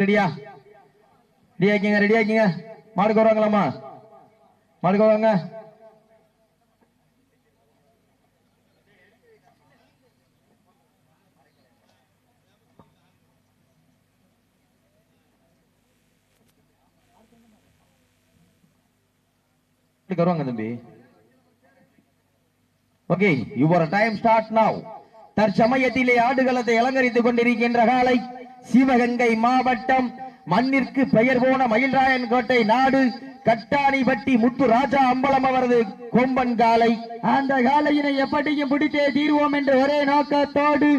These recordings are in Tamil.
ரெடியா ரெடி ஆக்கிங்க ரெடி ஆக்கிங்க மாடுக்கு வருவாங்களாம்மா மாடுக்கு வருவாங்க மாட்டுக்கு வருவாங்க தம்பி okay your time start now தற்சமயத்திலே ஆடுகளத்தை அலங்கரித்துக் கொண்டிருக்கின்ற காலை சிவகங்கை மாவட்டம் மண்ணிற்கு பெயர் போன மயில்ராயன் கோட்டை நாடு கட்டாணிப்பட்டி முத்து ராஜா அம்பலம் அவரது கொம்பன் காலை. அந்த காலையினை எப்படியும் பிடித்தே தீர்வோம் என்ற ஒரே நோக்கத்தோடு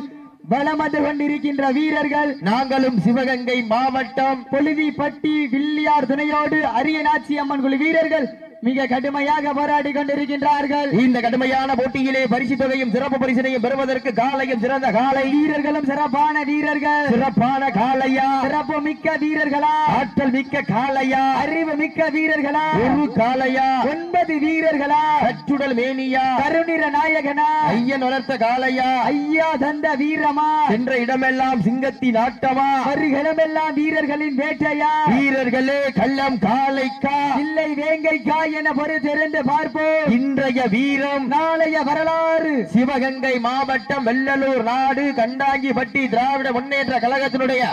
வந்து கொண்டிருக்கின்ற வீரர்கள் நாங்களும் சிவகங்கை மாவட்டம் பொழுதிப்பட்டி வில்லியார் துணையோடு அரியநாச்சி அம்மன் குழு வீரர்கள் மிக கடுமையாக போராடி கொண்டிருக்கின்றார்கள். இந்த கடுமையான போட்டியிலே பரிசு தொகையும் சிறப்பு பரிசினையும் பெறுவதற்கு காலையும் சிறந்த காலை. வீரர்களும் சிறப்பான வீரர்கள். சிறப்பான காலையா? சிறப்பு மிக்க வீரர்களா? ஆற்றல் மிக்க காலையா? அறிவு மிக்க வீரர்களா? ஒரு காலையா? ஒன்பது வீரர்களா? கற்றுடல் மேனியா? கருநிற நாயகனா? ஐயன் வளர்த்த காலையா? ஐயா தந்த வீரமா? சென்ற இடமெல்லாம் சிங்கத்தின் ஆட்டமா? வருகளமெல்லாம் வீரர்களின் வேட்டையா? வீரர்களே கள்ளம் காலைக்கா இல்லை வேங்கைக்கா என பொறுத்திருந்து பார்ப்போம். இன்றைய வீரம் நாளைய வரலாறு. சிவகங்கை மாவட்டம் வெள்ளலூர் நாடு கண்டாங்கிப்பட்டி திராவிட முன்னேற்ற கழகத்தினுடைய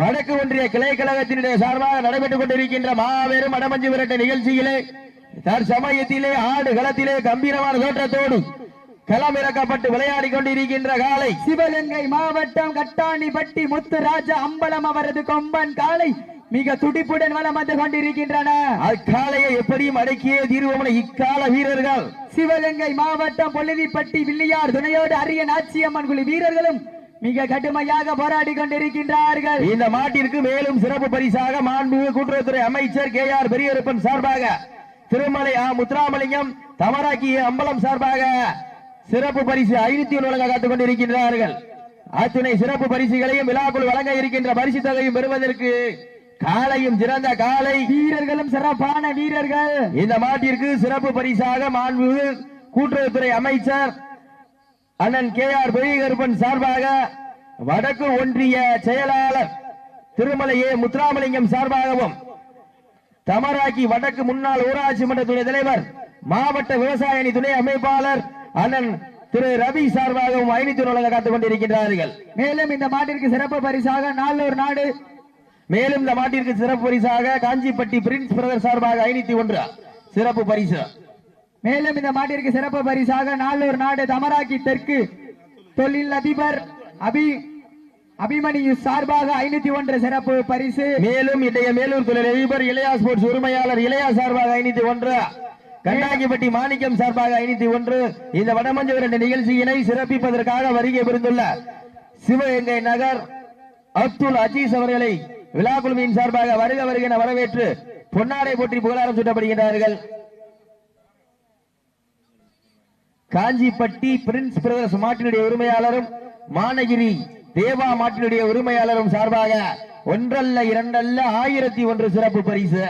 வடக்கு ஒன்றிய கிளை கழகத்தினுடைய சார்பாக நடைபெற்றுக் கொண்டிருக்கின்ற மாபெரும் அடமஞ்சு விரட்ட நிகழ்ச்சியிலே தற்சமயத்திலே ஆடு களத்திலே கம்பீரமான தோற்றத்தோடு களமிறக்கப்பட்டு விளையாடி கொண்டிருக்கின்ற காலை சிவகங்கை மாவட்டம் கட்டாணிப்பட்டி முத்துராஜா அம்பலம் அவரது கொம்பன் காலை மிக துடிப்புடன் வலம் வந்து கொண்டிருக்கின்றன. அக்காலையை எப்படியும் அடக்கியே தீர்வோம் இக்கால வீரர்கள். சிவகங்கை மாவட்டம் பொழுதிப்பட்டி வில்லியார் துணையோடு அரிய நாச்சியம்மன் குழு வீரர்களும் மிக கடுமையாக போராடி கொண்டிருக்கின்றார்கள். இந்த மாட்டிற்கு மேலும் சிறப்பு பரிசாக மாண்புமிகு கூட்டுறவுத்துறை அமைச்சர் கே ஆர் பெரியரப்பன் சார்பாக திருமலை ஆ. முத்துராமலிங்கம் தமராக்கி அம்பலம் சார்பாக சிறப்பு பரிசு ஐநூத்தி ஒன்று வழங்க காத்துக் கொண்டிருக்கின்றார்கள். அத்துணை சிறப்பு பரிசுகளையும் விழாக்குள் வழங்க இருக்கின்ற பரிசு தொகையும் பெறுவதற்கு காலையும் சிறந்த காலை வீரர்களும் சிறப்பான வீரர்கள். இந்த மாட்டிற்கு சிறப்பு பரிசாக மாண்புமிகு கூட்டுறவுத்துறை அமைச்சர் அண்ணன் கே ஆர் பெரியகருப்பன் சார்பாக வடக்கு ஒன்றிய செயலாளர் திருமலை ஏ முத்துராமலிங்கம் சார்பாகவும் தமராக்கி வடக்கு முன்னாள் ஊராட்சி மன்ற துணை தலைவர் மாவட்ட விவசாய அணி துணை அமைப்பாளர் அண்ணன் திரு ரவி சார்பாகவும் ஐநூத்தி வழங்க காத்துக் கொண்டிருக்கின்றார்கள். மேலும் இந்த மாட்டிற்கு சிறப்பு பரிசாக நாளூர் நாடு மேலும் இந்த மாட்டிற்கு சிறப்பு பரிசாக காஞ்சிப்பட்டி பிரின்ஸ் பிரதர் சார்பாக ஐநூத்தி ஒன்று. சிறப்பு பரிசு. மேலும் இந்த மாட்டிற்கு சிறப்பு பரிசாக நாளூர் நாடு தமராக்கி தெற்கு தொழில் அதிபர் அபி அபிமன்யு சார்பாக ஐநூத்தி ஒன்று சிறப்பு பரிசு. மேலும் இன்றைய மேலூர் தொழில் அதிபர் இளையா ஸ்போர்ட்ஸ் உரிமையாளர் இளையா சார்பாக ஐநூத்தி ஒன்று. கண்ணாக்கிப்பட்டி மாணிக்கம் சார்பாக ஐநூத்தி ஒன்று. இந்த வடமஞ்சு விரண்டு நிகழ்ச்சியினை சிறப்பிப்பதற்காக வருகை புரிந்துள்ள சிவகங்கை நகர் அப்துல் அஜீஸ் அவர்களை விழா குழுவின் சார்பாக வருக வருகிற வரவேற்று பொன்னாடை போற்றி புகழாரம் சூட்டப்படுகின்றார்கள். காஞ்சிப்பட்டி பிரின்ஸ் பிரதர்ஸ் மாட்டினுடைய உரிமையாளரும் மானகிரி தேவா மாட்டினுடைய உரிமையாளரும் சார்பாக ஒன்றல்ல இரண்டல்ல ஆயிரத்தி ஒன்று சிறப்பு பரிசு.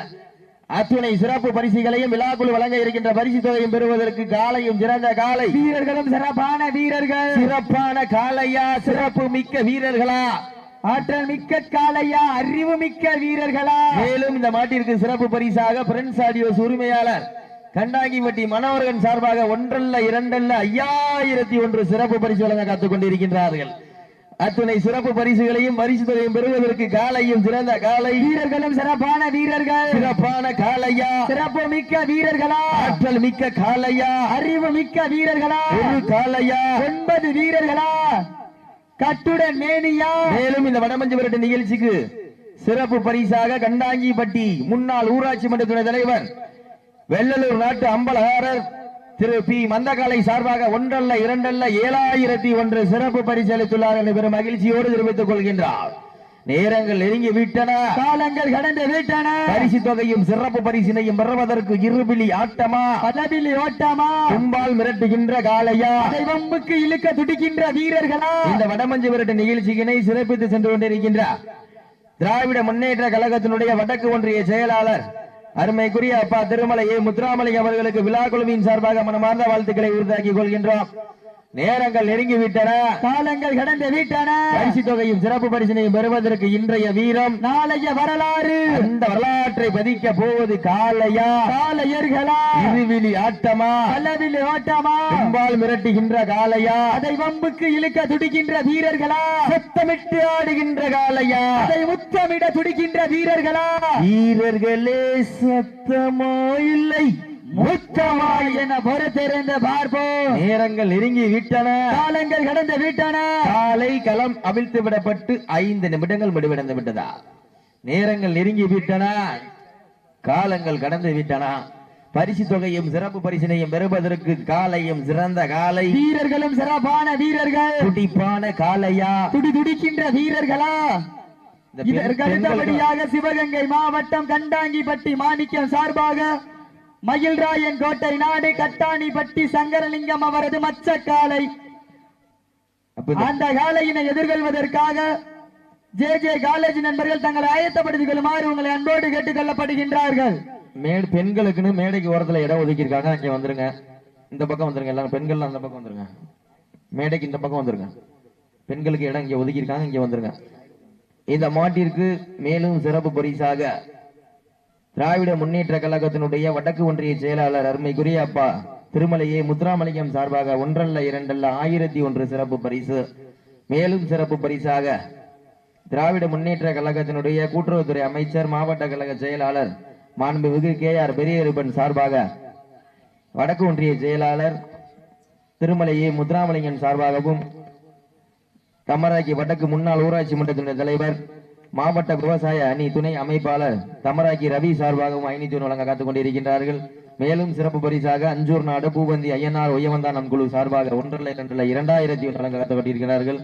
அத்துணை சிறப்பு பரிசுகளையும் விழாக்குழு வழங்க இருக்கின்ற பரிசு தொகையும் பெறுவதற்கு காலையும் சிறந்த காலை. வீரர்களும் சிறப்பான வீரர்கள். சிறப்பான காலையா சிறப்பு மிக்க வீரர்களா? ஆற்றல் மிக்க காளையா அறிவு மிக்க வீரர்களா? மேலும் இந்த மாட்டிற்கு சிறப்பு பரிசாக பிரெண்ட்ஸ் ஆடியோஸ் உரிமையாளர் கண்டாங்கிப்பட்டி மனோகரன் சார்பாக ஒன்றல்ல இரண்டல்ல ஐயாயிரத்தி ஒன்று சிறப்பு பரிசு வழங்க காத்துக் கொண்டிருக்கின்றார்கள். அத்துணை சிறப்பு பரிசுகளையும் பரிசு தொகையும் பெறுவதற்கு காலையும் சிறந்த காலை வீரர்களும் சிறப்பான வீரர்கள். சிறப்பான காலையா சிறப்பு மிக்க வீரர்களா. ஆற்றல் மிக்க காலையா அறிவு மிக்க வீரர்களா. ஒரு காலையா ஒன்பது வீரர்களா. கட்டுடன் மேனியா. மேலும் இந்த வடமஞ்சு விரட்டு நிகழ்ச்சிக்கு சிறப்பு பரிசாக கண்டாங்கிப்பட்டி முன்னாள் ஊராட்சி மன்ற துணை தலைவர் வெள்ளலூர் நாட்டு அம்பலகாரர் திரு பி. மந்தகாலை சார்பாக ஒன்றல்ல இரண்டல்ல ஏழாயிரத்தி ஒன்று சிறப்பு பரிசு அளித்துள்ளார் என்று பெரும் மகிழ்ச்சியோடு தெரிவித்துக் கொள்கின்றார். நேரங்கள் நெருங்கி விட்டன. காலங்கள் கடந்து விட்டன. பரிசு தொகையும் சிறப்பு பரிசினையும் பெறுவதற்கு இருபிலி ஆட்டமா? பதவிலி ஓட்டமா? கும்பால் மிரட்டுகின்ற காலையா வம்புக்கு இழுக்க துடிக்கின்ற வீரர்களா? இந்த வடமஞ்சு விரட்டு நிகழ்ச்சியினை சிறப்பித்து சென்று கொண்டிருக்கின்ற திராவிட முன்னேற்ற கழகத்தினுடைய வடக்கு ஒன்றிய செயலாளர் அருமைக்குரிய அப்பா திருமலை ஏ. முத்துராமலிங்க அவர்களுக்கு விழா குழுவின் சார்பாக மனமார்ந்த வாழ்த்துக்களை உறுதியாக்கிக் கொள்கின்றோம். நேரங்கள் நெருங்கி விட்டன. காலங்கள் கடந்து விட்டன. பரிசு தொகையும் சிறப்பு பரிசினையும் பெறுவதற்கு இன்றைய வீரம் நாளைய வரலாறு. அந்த வரலாற்றை பதிக்க போவது காலையா காலையர்களா இருவிழி ஆட்டமா? பல்லவில் ஓட்டமா பெண்பால் மிரட்டுகின்ற காலையா அதை வம்புக்கு இழுக்க துடிக்கின்ற வீரர்களா? சத்தமிட்டு ஆடுகின்ற காலையா அதை முத்தமிட துடிக்கின்ற வீரர்களா? வீரர்களே சத்தமா இல்லை. முத்தமா என பொறுத்திருந்து பார்ப்போம் நேரங்கள் நெருங்கி விட்டன. காலங்கள் கடந்து விட்டன. காலை களம் அவிழ்த்து விடப்பட்டு ஐந்து நிமிடங்கள் முடிவடைந்து விட்டதா? நேரங்கள் நெருங்கி விட்டன. காலங்கள் கடந்து விட்டன. பரிசு தொகையும் சிறப்பு பரிசினையும் பெறுவதற்கு காலையும் சிறந்த காலை. வீரர்களும் சிறப்பான வீரர்கள். துடிப்பான காலையா? துடி துடிக்கின்ற வீரர்களா? இதற்கு அடுத்தபடியாக சிவகங்கை மாவட்டம் கண்டாங்கிப்பட்டி மாணிக்கம் சார்பாக மயில்ராயன் கோட்டை நாடு கட்டாணிப்பட்டி சங்கரலிங்கம் அவரது மச்சக்காலை. அப்ப இந்த அந்த காலையினை எதிர்கொள்வதற்காக ஜே ஜே காலேஜ் நண்பர்கள் தங்களை ஆயத்தப்படுத்திக் கொள்ளுமாறு உங்களை அன்போடு கேட்டுக் கொள்ளப்படுகின்றார்கள் மேடு பெண்களுக்குன்னு மேடைக்கு ஓரத்துல இடம் ஒதுக்கியிருக்காங்க. அங்க வந்துருங்க. இந்த பக்கம் வந்துருங்க எல்லாரும். பெண்கள் அந்த பக்கம் வந்துருங்க. மேடைக்கு இந்த பக்கம் வந்துருங்க. பெண்களுக்கு இடம் இங்க ஒதுக்கியிருக்காங்க. இங்க வந்துருங்க. இந்த மாட்டிற்கு மேலும் சிறப்பு பரிசாக திராவிட முன்னேற்ற கழகத்தினுடைய வடக்கு ஒன்றிய செயலாளர் அருமைக்குரிய அப்பா திருமலையே முத்துராமலிங்கம் சார்பாக ஒன்றல்ல இரண்டல்ல ஆயிரத்தி ஒன்று சிறப்பு பரிசு. மேலும் சிறப்பு பரிசாக திராவிட முன்னேற்ற கழகத்தினுடைய கூட்டுறவுத்துறை அமைச்சர் மாவட்ட கழக செயலாளர் மாண்புமிகு கே ஆர் பெரியருப்பன் சார்பாக வடக்கு ஒன்றிய செயலாளர் திருமலையே முத்துராமலிங்கம் சார்பாகவும் தமராக்கி வடக்கு முன்னாள் ஊராட்சி மன்றத்தினுடைய தலைவர் மாவட்ட விவசாய அணி துணை அமைப்பாளர் தமராக்கி ரவி சார்பாகவும் ஐநூத்தி வழங்க காத்துக் கொண்டிருக்கின்றார்கள் மேலும் சிறப்பு பரிசாக அஞ்சூர் நாடு பூபந்தி ஐயனார் ஒய்யவந்தானம் குழு சார்பாக ஒன்றரை இரண்டரை இரண்டாயிரத்தி ஒன்று வழங்க காத்துக் கொண்டிருக்கிறார்கள்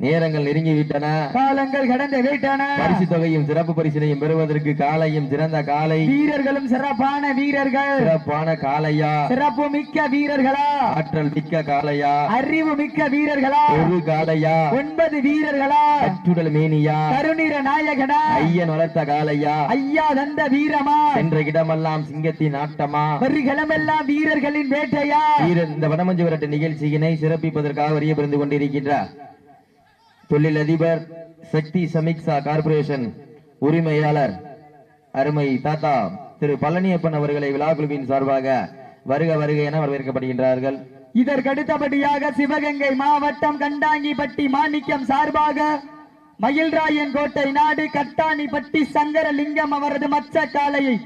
நேரங்கள் நெருங்கி விட்டன காலங்கள் கடந்து விட்டன. பரிசு தொகையும் சிறப்பு பரிசினையும் பெறுவதற்கு காலையும் சிறந்த காலை. வீரர்களும் சிறப்பான வீரர்கள். சிறப்பான காலையா? சிறப்பு மிக்க வீரர்களா? ஆற்றல் மிக்க காலையா? அறிவு மிக்க வீரர்களா? ஒரு காலையா? ஒன்பது வீரர்களா? அச்சுடல் மேனியா? கருநிற நாயகனா? ஐயன் வளர்த்த காலையா? ஐயா தந்த வீரமா? சென்ற இடமெல்லாம் சிங்கத்தின் ஆட்டமா? வருகளமெல்லாம் வீரர்களின் வேட்டையா? வீரர் இந்த வடமஞ்சு விரட்டு நிகழ்ச்சியினை சிறப்பிப்பதற்காக வரிய பிறந்து கொண்டிருக்கின்றார். தொழில் அதிபர் சக்தி சமிக்ஸா கார்ப்பரேஷன் உரிமையாளர் அருமை தாத்தா திரு பழனியப்பன் அவர்களை விழாக்குழுவின் சார்பாக வருக வருக என வரவேற்கப்படுகின்றார்கள். இதற்கடுத்தபடியாக சிவகங்கை மாவட்டம் கண்டாங்கிப்பட்டி மாணிக்கம் சார்பாக மயில்ராயன் கோட்டை நாடு கட்டாணிப்பட்டி சங்கரலிங்கம் அவரது மச்ச காலையை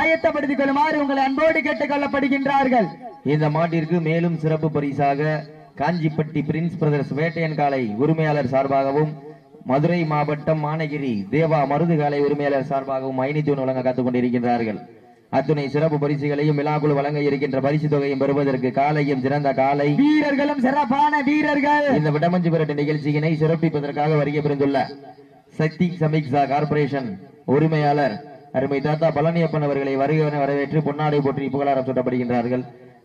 ஆயத்தப்படுத்திக் கொள்ளுமாறு உங்களை அன்போடு கேட்டுக் கொள்ளப்படுகின்றார்கள். இந்த மாட்டிற்கு மேலும் சிறப்பு பரிசாக காஞ்சிப்பட்டி பிரின்ஸ் பிரதர்ஸ் வேட்டையன் காலை உரிமையாளர் சார்பாகவும் மதுரை மாவட்டம் மானகிரி தேவா மருது காலை உரிமையாளர் சார்பாகவும் ஐநூத்தி வழங்க காத்துக் கொண்டிருக்கின்றார்கள். அத்துணை சிறப்பு பரிசுகளையும் விழாக்குழு வழங்க இருக்கின்ற பரிசு தொகையும் பெறுவதற்கு காலையும் சிறந்த காலை வீரர்களும் சிறப்பான வீரர்கள். இந்த விடமஞ்சு விரட்டு நிகழ்ச்சியினை சிறப்பிப்பதற்காக வருகை புரிந்துள்ள சக்தி சமிக்ஸா கார்ப்பரேஷன் உரிமையாளர் அருமை தாத்தா பழனியப்பன் அவர்களை வருகை வரவேற்று பொன்னாடை போற்றி புகழாரம் சூட்டப்படுகின்றார்கள்.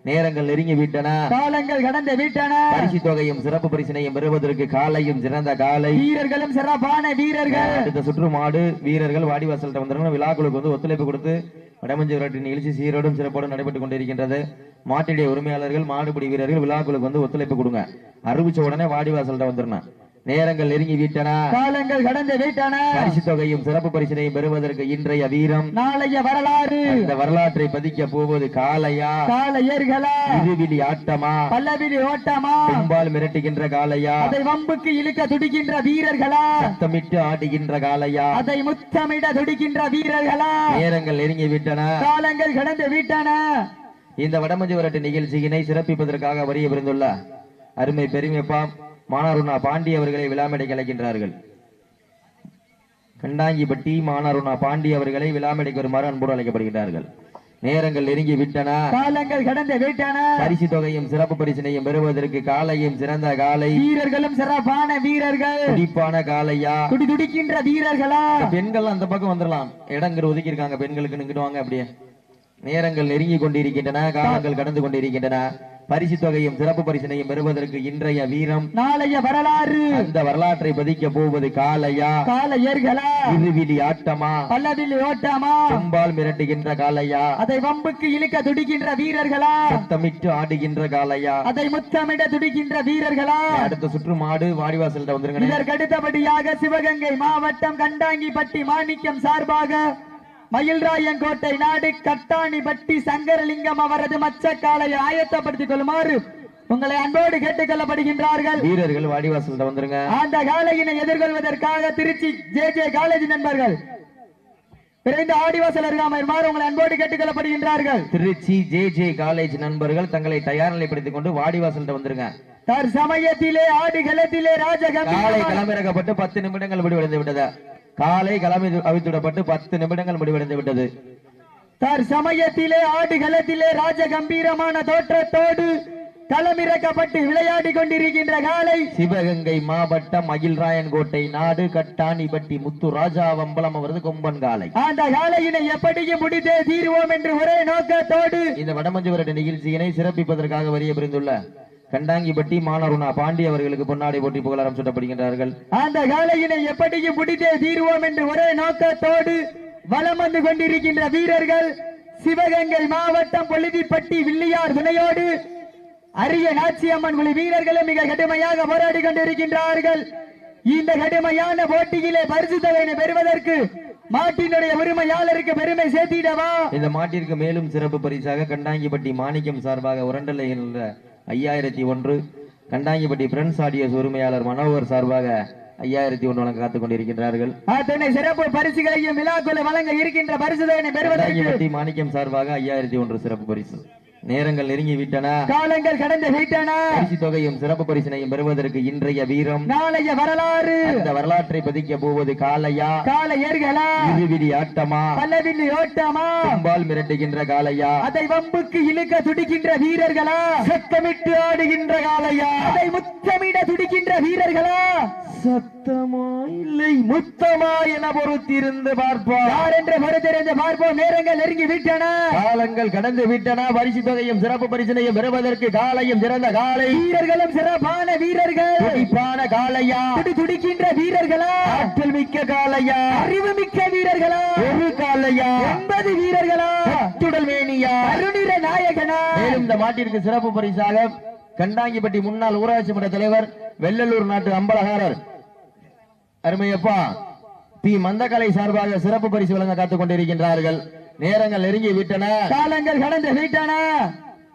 நேரங்கள் நெருங்கி விட்டன. காலங்கள் கடந்து விட்டன. பரிசு தொகையும் சிறப்பு பரிசினையும் பெறுவதற்கு காலையும் சிறந்த காலை. வீரர்களும் சிறப்பான வீரர்கள். அடுத்த சுற்று மாடு வீரர்கள் வாடிவாசல்கிட்ட வந்திருக்கணும் விழாக்குழுக்கு வந்து ஒத்துழைப்பு கொடுத்து வடமஞ்சு விரட்டு நிகழ்ச்சி சீரோடும் சிறப்போடும் நடைபெற்றுக் கொண்டிருக்கின்றது. மாட்டுடைய உரிமையாளர்கள் மாடுபிடி வீரர்கள் விழாக்குழுக்கு வந்து ஒத்துழைப்பு கொடுங்க. அறிவிச்ச உடனே வாடிவாசல்கிட்ட வந்துடணும் நேரங்கள் நெருங்கி விட்டன. காலங்கள் கடந்து விட்டன. பரிசு தொகையும் சிறப்பு பரிசினையும் பெறுவதற்கு இன்றைய வீரம். நாளைய வரலாறு. இந்த வரலாற்றை பதிக்க போவது காலையா காலையர்களா இருவிழி ஆட்டமா? பல்லவிலி ஓட்டமா? பெண்பால் மிரட்டுகின்ற காலையா அதை வம்புக்கு இழுக்க துடிக்கின்ற வீரர்களா? சத்தமிட்டு ஆடுகின்ற காலையா அதை முத்தமிட துடிக்கின்ற வீரர்களா? நேரங்கள் நெருங்கி விட்டன. காலங்கள் கடந்து விட்டன. இந்த வடமஞ்சு விரட்டு நிகழ்ச்சியினை சிறப்பிப்பதற்காக வரிய பிறந்துள்ள அருமை பெருமைப்பா மானாருண்ணா பாண்டி அவர்களை விழாமேடைக்கு அழைக்கின்றார்கள். கண்டாங்கிப்பட்டி மானாருண்ணா பாண்டி அவர்களை விழாமேடைக்கு வருமாறு அன்போடு அழைக்கப்படுகின்றார்கள். நேரங்கள் நெருங்கி விட்டன. காலங்கள் கடந்து விட்டன. பரிசு தொகையும் சிறப்பு பரிசினையும் பெறுவதற்கு காலையும் சிறந்த காலை. வீரர்களும் சிறப்பான வீரர்கள். துடிப்பான காலையா? துடி துடிக்கின்ற வீரர்களா? பெண்கள் அந்த பக்கம் வந்துடலாம். இடங்கிற ஒதுக்கி இருக்காங்க பெண்களுக்கு நிங்கிட்டு வாங்க அப்படியே. நேரங்கள் நெருங்கி கொண்டிருக்கின்றன. காலங்கள் கடந்து கொண்டிருக்கின்றன. பரிசு தொகையும் சிறப்பு பரிசினையும் பெறுவதற்கு இன்றைய வீரம் நாளைய வரலாறு. அந்த வரலாற்றை பதிக்க போவது காளையா? கால ஏர்களா இருவிழி ஆட்டமா? பல்லவில் ஓட்டாமா? கொம்பால் மிரட்டுகின்ற காளையா? அதை வம்புக்கு இழுக்க துடிக்கின்ற வீரர்களா? சத்தமிட்டு ஆடுகின்ற காளையா? அதை முத்தமிட துடிக்கின்ற வீரர்களா? அடுத்த சுற்று மாடு வாடிவாசல்கிட்ட வந்துருங்க இதற்கு அடுத்தபடியாக சிவகங்கை மாவட்டம் கண்டாங்கிப்பட்டி மாணிக்கம் சார்பாக மயில்ராயன் கோட்டை நாடு கட்டாணிப்பட்டி சங்கரலிங்கம் அவரது மச்சக்காலையை ஆயத்தப்படுத்திக் கொள்ளுமாறு உங்களை அன்போடு கேட்டுக் கொள்ளப்படுகின்றார்கள். வீரர்கள் வாடிவாசல்கிட்ட வந்துருங்க. அந்த காலையினை எதிர்கொள்வதற்காக திருச்சி ஜே ஜே காலேஜ் நண்பர்கள் விரைந்து ஆடிவாசல் அருகாமையுமாறு உங்களை அன்போடு கேட்டுக் கொள்ளப்படுகின்றார்கள் திருச்சி ஜே ஜே காலேஜ் நண்பர்கள் தங்களை தயார் நிலைப்படுத்திக் கொண்டு வாடிவாசல்கிட்ட வந்துருங்க. தற்சமயத்திலே ஆடுகளத்திலே காலை ராஜகம்பீரமான களமிறக்கப்பட்டு பத்து நிமிடங்கள் முடிவடைந்து விட்டது. காலை களமி அவித்துவிடப்பட்டு பத்து நிமிடங்கள் முடிவடைந்து விட்டது. தற்சமயத்திலே ஆடுகளத்திலே ராஜகம்பீரமான தோற்றத்தோடு களமிறக்கப்பட்டு விளையாடி கொண்டிருக்கின்ற காலை சிவகங்கை மாவட்டம் மகிழ்ராயன் கோட்டை நாடு கட்டாணிப்பட்டி முத்து ராஜா வம்பலம் அவரது கொம்பன் காலை. அந்த காலையினை எப்படியும் முடித்தே தீர்வோம் என்று ஒரே நோக்கத்தோடு இந்த வடமஞ்சு வருட நிகழ்ச்சியினை சிறப்பிப்பதற்காக வரிய புரிந்துள்ள கண்டாங்கிப்பட்டி மானருணா பாண்டி அவர்களுக்கு பொன்னாடை போட்டி புகழாரம் சூட்டப்படுகின்றார்கள். அந்த காலையினை எப்படியும் முடித்தே தீர்வோம் என்று ஒரே நோக்கத்தோடு வலம் வந்து கொண்டிருக்கின்ற வீரர்கள் சிவகங்கை மாவட்டம் பொழுதிப்பட்டி வில்லியார் துணையோடு அரிய நாச்சியம்மன் குழு வீரர்களும் மிக கடுமையாக போராடி கொண்டிருக்கின்றார்கள். இந்த கடுமையான போட்டியிலே பரிசு தொகையினை பெறுவதற்கு மாட்டினுடைய உரிமையாளருக்கு பெருமை சேர்த்திடவா? இந்த மாட்டிற்கு மேலும் சிறப்பு பரிசாக கண்டாங்கிப்பட்டி மாணிக்கம் சார்பாக உரண்டலை என்ற ஐயாயிரத்தி ஒன்று கண்டாங்கிப்பட்டி பிரெண்ட்ஸ் ஆடியோஸ் உரிமையாளர் மனோகர் சார்பாக ஐயாயிரத்தி ஒன்று வழங்க காத்துக் கொண்டிருக்கின்றார்கள். அத்தனை சிறப்பு பரிசுகளையும் விழாக்குள்ள வழங்க இருக்கின்ற பரிசு தொகையினை பெறுவதற்கு மாணிக்கம் சார்பாக ஐயாயிரத்தி ஒன்று சிறப்பு பரிசு. நேரங்கள் நெருங்கி விட்டன. காலங்கள் கடந்து விட்டன. பரிசு தொகையும் சிறப்பு பரிசினையும் பெறுவதற்கு இன்றைய வீரம். நாளைய வரலாறு. அந்த வரலாற்றை பதிக்க போவது காளையா? கால ஏர்களா? இருவிடி ஆட்டமா? பல்லவில்லி ஓட்டமா? கும்பால் மிரட்டுகின்ற காளையா? அதை வம்புக்கு இழுக்க துடிக்கின்ற வீரர்களா? சத்தமிட்டு ஆடுகின்ற காளையா? அதை முத்தமிட துடிக்கின்ற வீரர்களா? சத்தமா இல்லை முத்தமா என பொறுத்திருந்து பார்ப்போம். யார் என்று பொறுத்திருந்து பார்ப்போம். நேரங்கள் நெருங்கி விட்டன. காலங்கள் கடந்து விட்டன. பரிசு தொகையும் சிறப்பு பரிசினையும் பெறுவதற்கு காலையும் சிறந்த காலை. வீரர்களும் சிறப்பான வீரர்கள். துடிப்பான காளையா. துடி துடிக்கின்ற வீரர்களா. ஆற்றல் மிக்க காளையா. அறிவு மிக்க வீரர்களா. ஒரு காளையா. ஒன்பது வீரர்களா. சுடல் மேனியா. அருணிர நாயகனா. மேலும் இந்த மாட்டிற்கு சிறப்பு பரிசாக கண்டாங்கிப்பட்டி முன்னாள் ஊராட்சி மன்ற தலைவர் வெள்ளலூர் நாட்டு அம்பலகாரர். அருமையப்பா பி. மந்தகலை சார்பாக சிறப்பு பரிசு வழங்க காத்துக் கொண்டிருக்கின்றார்கள் நேரங்கள் நெருங்கி விட்டன. காலங்கள் கடந்து விட்டன.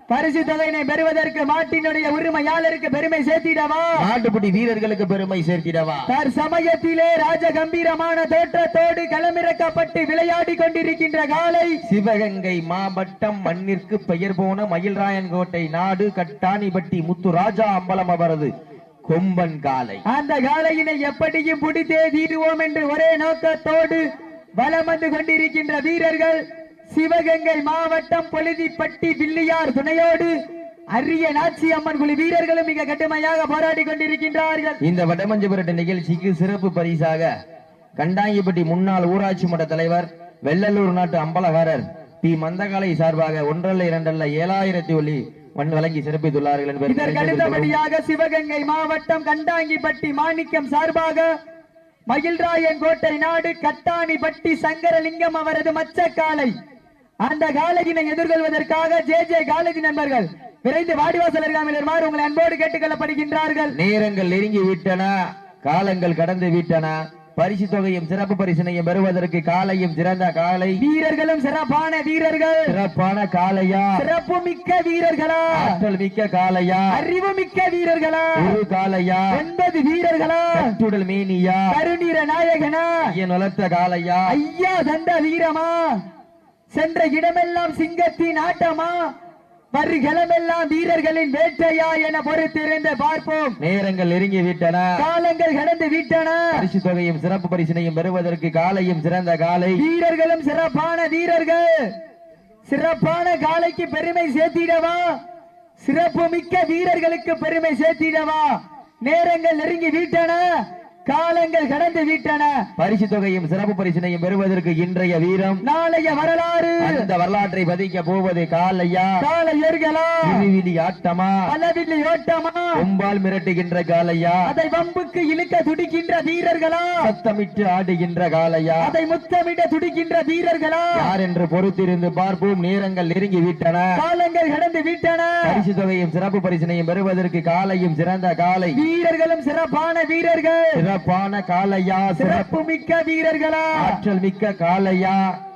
பரிசு தொகையினை பெறுவதற்கு மாட்டினுடைய உரிமையாளருக்கு பெருமை சேர்த்திடவா? நாட்டுப்பட்டி வீரர்களுக்கு பெருமை சேர்த்திடவா? தற்சமயத்திலே ராஜ கம்பீரமான தோற்றத்தோடு களமிறக்கப்பட்டு விளையாடி கொண்டிருக்கின்ற காலை சிவகங்கை மாவட்டம் மண்ணிற்கு பெயர் போன மயில்ராயன் கோட்டை நாடு கட்டாணிப்பட்டி முத்து ராஜா அம்பலம் அவரது கொம்பன் காலை. அந்த காலையினை எப்படியும் பிடித்தே தீருவோம் என்று ஒரே நோக்கத்தோடு வலம் வந்து கொண்டிருக்கின்ற வீரர்கள் சிவகங்கை மாவட்டம் பொழுதிப்பட்டி வில்லியார் துணையோடு அரிய நாச்சி அம்மன் குழு வீரர்களும் மிக கடுமையாக போராடி கொண்டிருக்கின்றார்கள். இந்த வடமஞ்சு விரட்டு நிகழ்ச்சிக்கு சிறப்பு பரிசாக கண்டாங்கிப்பட்டி முன்னாள் ஊராட்சி மன்ற தலைவர் வெள்ளலூர் நாட்டு அம்பலகாரர் பி. மந்தகாலை சார்பாக ஒன்றல்ல இரண்டல்ல ஏழாயிரத்தி ஒளி மண் வழங்கி சிறப்பித்துள்ளார்கள் என்பதை சிவகங்கை மாவட்டம் கண்டாங்கிப்பட்டி மாணிக்கம் சார்பாக மகிழ்ராயன் கோட்டை நாடு கட்டாணிப்பட்டி சங்கரலிங்கம் அவரது மச்ச காலை அந்த காலையினை எதிர்கொள்வதற்காக ஜே ஜே காலேஜ் நண்பர்கள் விரைந்து வாடிவாசல் அருகாமையில் வருமாறு உங்களை அன்போடு கேட்டுக் கொள்ளப்படுகின்றார்கள் நேரங்கள் நெருங்கி விட்டன காலங்கள் கடந்து விட்டன. பரிசு தொகையும் சிறப்பு பரிசினையும் பெறுவதற்கு காலையும் சிறந்த காலை. வீரர்களும் சிறப்பான வீரர்கள். சிறப்பான காளையா சிறப்பு மிக்க வீரர்களா? ஆற்றல் மிக்க காளையா அறிவு மிக்க வீரர்களா? ஒரு காளையா ஒன்பது வீரர்களா? கட்டுடல் மேனியா? கருநீர நாயகனா? ஐயன் வளர்த்த காளையா ஐயா தந்த வீரமா? சென்ற இடமெல்லாம் சிங்கத்தின் ஆட்டமா? வருகளமெல்லாம் வீரர்களின் வேட்டையா என பொறுத்திருந்து பார்ப்போம். நேரங்கள் நெருங்கி விட்டன காலங்கள் கடந்து விட்டன. பரிசு தொகையும் சிறப்பு பரிசினையும் பெறுவதற்கு காலையும் சிறந்த காலை. வீரர்களும் சிறப்பான வீரர்கள். சிறப்பான காலைக்கு பெருமை சேர்த்திடவா? சிறப்பு மிக்க வீரர்களுக்கு பெருமை சேர்த்திடவா? நேரங்கள் நெருங்கி விட்டன. காலங்கள் கடந்து விட்டன. பரிசு தொகையும் சிறப்பு பரிசினையும் பெறுவதற்கு இன்றைய வீரம் நாளைய வரலாறு. அந்த வரலாற்றை பதிக்க போவது காலையா? கால ஏர்களா இருவிழி ஆட்டமா? பலவில்லி ஓட்டமா? கொம்பால் மிரட்டுகின்ற காலையா? அதை வம்புக்கு இழுக்க துடிக்கின்ற வீரர்களா? சத்தமிட்டு ஆடுகின்ற காலையா? அதை முத்தமிட துடிக்கின்ற வீரர்களா? யார் என்று பொறுத்திருந்து பார்ப்போம். நேரங்கள் நெருங்கி விட்டன. காலங்கள் கடந்து விட்டன. பரிசு தொகையும் சிறப்பு பரிசினையும் பெறுவதற்கு காலையும் சிறந்த காலை. வீரர்களும் சிறப்பான வீரர்கள். சிறப்பான காலையா சிறப்பு மிக்க வீரர்களா? ஆற்றல் மிக்க காலையா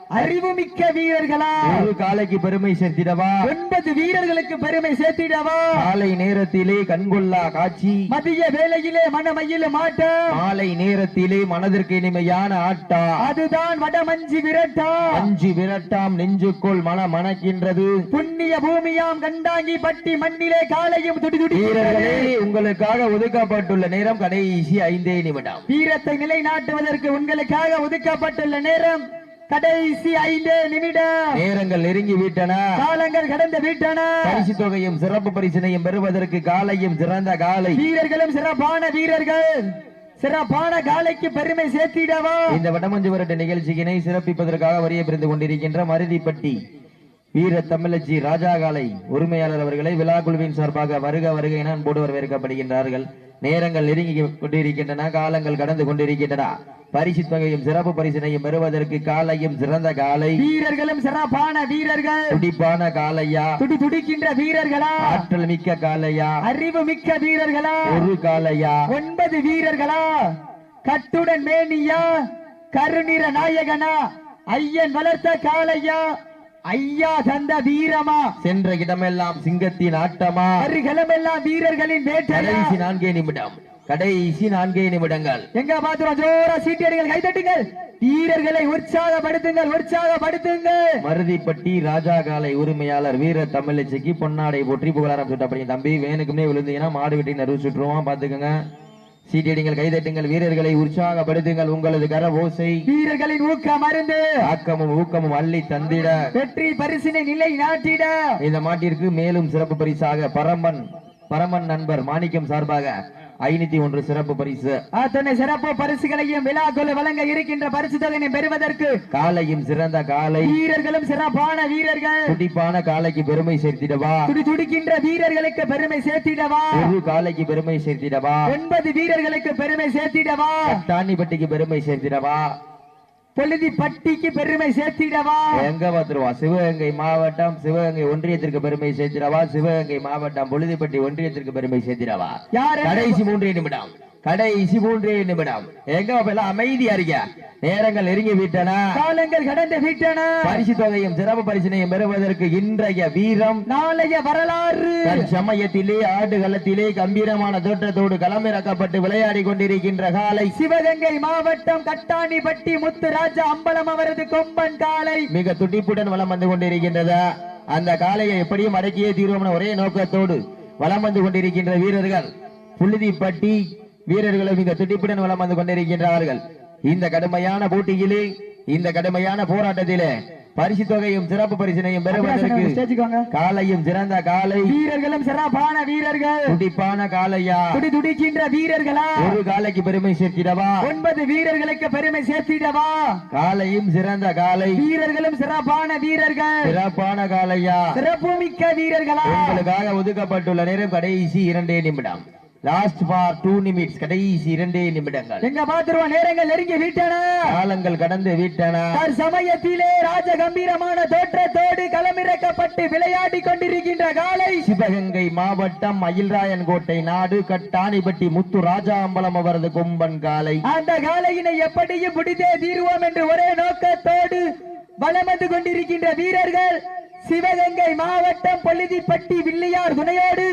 அறிவு மிக்க வீரர்களா? ஒரு காலைக்கு பெருமை சேர்த்திடவா? ஒன்பது வீரர்களுக்கு பெருமை சேர்த்திடவா? காலை நேரத்திலே கண்கொள்ளா காட்சி. மதிய வேளையிலே மனமையில் மாட்டம் மாலை நேரத்திலே மனதிற்கு இனிமையான ஆட்டா. அதுதான் வடமஞ்சி விரட்டா. அஞ்சு விரட்டாம் நெஞ்சுக்குள் மன மணக்கின்றது. புண்ணிய பூமியாம் கண்டாங்கி பட்டி மண்ணிலே காலையும் துடி துடி வீரர்களே உங்களுக்காக ஒதுக்கப்பட்டுள்ள நேரம் கடைசி ஐந்தே நிமிடம். வீரத்தை நிலைநாட்டுவதற்கு உங்களுக்காக ஒதுக்கப்பட்டுள்ள நேரம் கடைசி ஐந்து நிமிடம். நேரங்கள் நெருங்கி விட்டன. காலங்கள் கடந்து விட்டன. பரிசு தொகையும் சிறப்பு பரிசினையும் பெறுவதற்கு காலையும் சிறந்த காலை. வீரர்களும் சிறப்பான வீரர்கள். சிறப்பான காலைக்கு பெருமை சேர்த்திடவா? இந்த வடமஞ்சு விரட்டு நிகழ்ச்சியினை சிறப்பிப்பதற்காக வரிய பிரிந்து கொண்டிருக்கின்ற மருதிப்பட்டி வீர தமிழச்சி ராஜா காலை உரிமையாளர் அவர்களை விழா குழுவின் சார்பாக வருக வருக என அன்போடு வரவேற்கப்படுகின்றார்கள். நேரங்கள் நெருங்கி கொண்டிருக்கின்றன காலங்கள் கடந்து கொண்டிருக்கின்றன. பரிசு தொகையும் சிறப்பு பரிசினையும் பெறுவதற்கு காலையும் சிறந்த காலை. வீரர்களும் சிறப்பான வீரர்கள். துடிப்பான காலையா? துடி துடிக்கின்ற வீரர்களா? ஆற்றல் மிக்க காலையா? அறிவு மிக்க வீரர்களா? ஒரு காலையா? ஒன்பது வீரர்களா? கட்டுடன் மேனியா? கருநிற நாயகனா? ஐயன் வளர்த்த காளையா ஐயா தந்த வீரமா? சென்ற இடமெல்லாம் சிங்கத்தின் ஆட்டமா? அருகிலமெல்லாம் வீரர்களின் கடைசி நான்கே நிமிடம். கடைசி நான்கே நிமிடங்கள். எங்க பாத்துறோம் ஜோரா சீட்டியடிகள் கைதட்டுங்கள். வீரர்களை உற்சாகப்படுத்துங்கள் உற்சாகப்படுத்துங்கள். மருதிப்பட்டி ராஜா காலை உரிமையாளர் வீர தமிழச்சிக்கு பொன்னாடை போற்றி புகழாரம் சுட்டப்படி தம்பி வேணுக்குமே விழுந்தீங்கன்னா மாடு வெட்டி நடுவு சுற்றுவோம் பாத்துக்கோங்க சீட்டியடிங்கள் கைதட்டுங்கள் வீரர்களை உற்சாகப்படுத்துங்கள் உங்களது கர ஓசை. வீரர்களின் ஊக்க மருந்து ஆக்கமும் ஊக்கமும் அள்ளி தந்திட. வெற்றி பரிசினை நிலை நாட்டிட. இந்த மாட்டிற்கு மேலும் சிறப்பு பரிசாக பரமன் பரமன் நண்பர் மாணிக்கம் சார்பாக ஐநூத்தி ஒன்று சிறப்பு பரிசு. அத்தனை சிறப்பு பரிசுகளையும் விழாக்குழு வழங்க இருக்கின்ற பரிசு தொகையினை பெறுவதற்கு காலையும் சிறந்த காலை. வீரர்களும் சிறப்பான வீரர்கள். துடிப்பான காலைக்கு பெருமை சேர்த்திடவா? துடி துடிக்கின்ற வீரர்களுக்கு பெருமை சேர்த்திடவா? ஒரு காலைக்கு பெருமை சேர்த்திடவா? ஒன்பது வீரர்களுக்கு பெருமை சேர்த்திடவா? தாண்டிப்பட்டிக்கு பெருமை சேர்த்திடவா? பொழுதி பட்டிக்கு பெருமை சேர்த்திடவா? எங்க பாத்துருவா சிவகங்கை மாவட்டம் சிவகங்கை ஒன்றியத்திற்கு பெருமை சேர்த்திடவா? சிவகங்கை மாவட்டம் பொழுதுப்பட்டி ஒன்றியத்திற்கு பெருமை சேர்த்திடவா? யார்? கடைசி மூன்றே நிமிடம். கடைசி மூன்றே நிமிடம். எங்க எல்லாம் அமைதியா இருக்க நேரங்கள் நெருங்கி விட்டன. காலங்கள் கடந்து விட்டன. பரிசு தொகையும் சிறப்பு பரிசினையும் பெறுவதற்கு இன்றைய வீரம். நாளைய வரலாறு. சமயத்திலே ஆடுகளத்திலே கம்பீரமான தோற்றத்தோடு களமிறக்கப்பட்டு விளையாடி கொண்டிருக்கின்ற காலை. சிவகங்கை மாவட்டம் கட்டாணிப்பட்டி முத்துராஜா அம்பலம் அவரது கொம்பன் காலை. மிக துடிப்புடன் வலம் வந்து கொண்டிருக்கின்றது. அந்த காளையை எப்படியும் அடக்கியே தீர்வோம் ஒரே நோக்கத்தோடு வலம் வந்து கொண்டிருக்கின்ற வீரர்கள். புழுதிப்பட்டி வீரர்களும் மிக துடிப்புடன் வலம் வந்து கொண்டிருக்கின்றார்கள். இந்த கடுமையான போட்டியிலே இந்த கடுமையான போராட்டத்திலே பரிசு தொகையும் சிறப்பு பரிசினையும் பெறுவதற்கு. காலையும் சிறந்த காலை. வீரர்களும் சிறப்பான வீரர்கள். துடிப்பான காளையா துடி துடிக்கின்ற வீரர்களா? ஒரு காலைக்கு பெருமை சேர்த்திடவா? ஒன்பது வீரர்களுக்கு பெருமை சேர்த்திடவா? காலையும் சிறந்த காலை. வீரர்களும் சிறப்பான வீரர்கள். சிறப்பான காளையா சிறப்பு மிக்க வீரர்களா? உங்களுக்காக ஒதுக்கப்பட்டுள்ள நேரம் கடைசி இரண்டே நிமிடம். லாஸ்ட் ஃபார் டூ நிமிட்ஸ் கடைசி இரண்டே நிமிடங்கள். எங்க பாத்துருவோம் நேரங்கள் நெருங்கி விட்டன? காலங்கள் கடந்து விட்டன? சமயத்திலே ராஜ கம்பீரமான தோற்றத்தோடு களமிறக்கப்பட்டு விளையாடி கொண்டிருக்கின்ற காலை. சிவகங்கை மாவட்டம் மயில்ராயன் கோட்டை நாடு கட்டாணிப்பட்டி முத்து ராஜா அம்பலம் அவரது கொம்பன் காலை. அந்த காலையினை எப்படியும் பிடித்தே தீர்வோம் என்று ஒரே நோக்கத்தோடு வலம் வந்து கொண்டிருக்கின்ற வீரர்கள் சிவகங்கை மாவட்டம் பொழுதிப்பட்டி வில்லியார் துணையோடு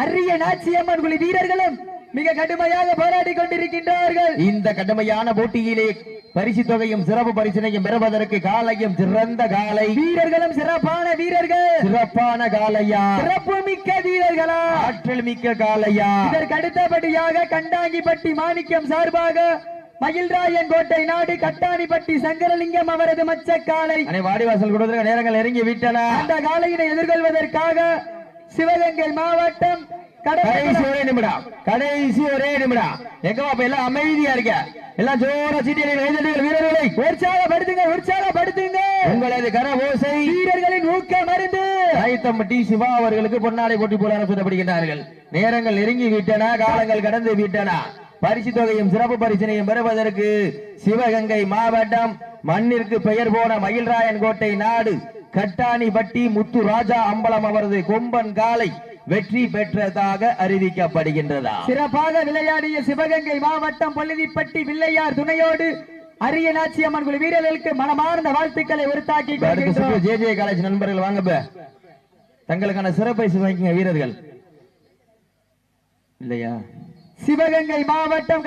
அரிய நாச்சியம்மன் குழு வீரர்களும் மிக கடுமையாக போராடி கொண்டிருக்கின்றார்கள். இந்த கடுமையான போட்டியிலே பரிசு தொகையும் சிறப்பு பரிசினையும் பெறுவதற்கு காலையும் சிறந்த காலை. வீரர்களும் சிறப்பான வீரர்கள். சிறப்பான காலையா? சிறப்பு மிக்க வீரர்களா? ஆற்றல் மிக்க காலையா? இதற்கு அடுத்தபடியாக கண்டாங்கிப்பட்டி மாணிக்கம் சார்பாக மயில்ராயன் கோட்டை நாடு கட்டாணிப்பட்டி சங்கரலிங்கம் அவரது மச்சக்காலை. அனை வாடிவாசல் கொடுத்த நேரங்கள் நெருங்கி விட்டன. அந்த காலையினை எதிர்கொள்வதற்காக சிவகங்கை மாவட்டம் கடைசி ஒரே நிமிடம். கடைசி ஒரே நிமிடம். எங்கம்மா இப்ப எல்லாம் அமைதியா இருக்க எல்லாம் ஜோர சீட்டியர்கள் கைதட்டுங்கள் வீரர்களை. உற்சாகப்படுத்துங்க உற்சாகப்படுத்துங்க. உங்களது கர ஓசை. வீரர்களின் ஊக்க மருந்து. ஆயத்தம்பட்டி சிவா அவர்களுக்கு பொன்னாடை போட்டி போல சொல்லப்படுகின்றார்கள் நேரங்கள் நெருங்கி விட்டன காலங்கள் கடந்து விட்டன. பரிசு தொகையும் சிறப்பு பரிசனையும் பெறுவதற்கு சிவகங்கை மாவட்டம் மண்ணிற்கு பெயர் போன மயில்ராயன் கோட்டை நாடு. கட்டாணிப்பட்டி முத்து ராஜா அம்பலம் அவரது கொம்பன் காலை வெற்றி பெற்றதாக அறிவிக்கப்படுகின்றதா? சிறப்பாக விளையாடிய சிவகங்கை மாவட்டம் பொழுதிப்பட்டி வில்லையார் துணையோடு அரியநாச்சி அம்மன் குழு வீரர்களுக்கு மனமார்ந்த வாழ்த்துக்களை உறுத்தாக்கி கொள்கின்றோம். ஜே ஜே காலேஜ் நண்பர்கள் வாங்க. தங்களுக்கான சிறப்பரிசு வாங்கிங்க வீரர்கள். இல்லையா? சிவகங்கை மாவட்டம்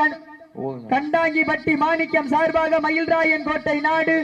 கண்டாங்கிப்பட்டி மாணிக்கம் சார்பாக மயில்ராயன் கோட்டை நாடு.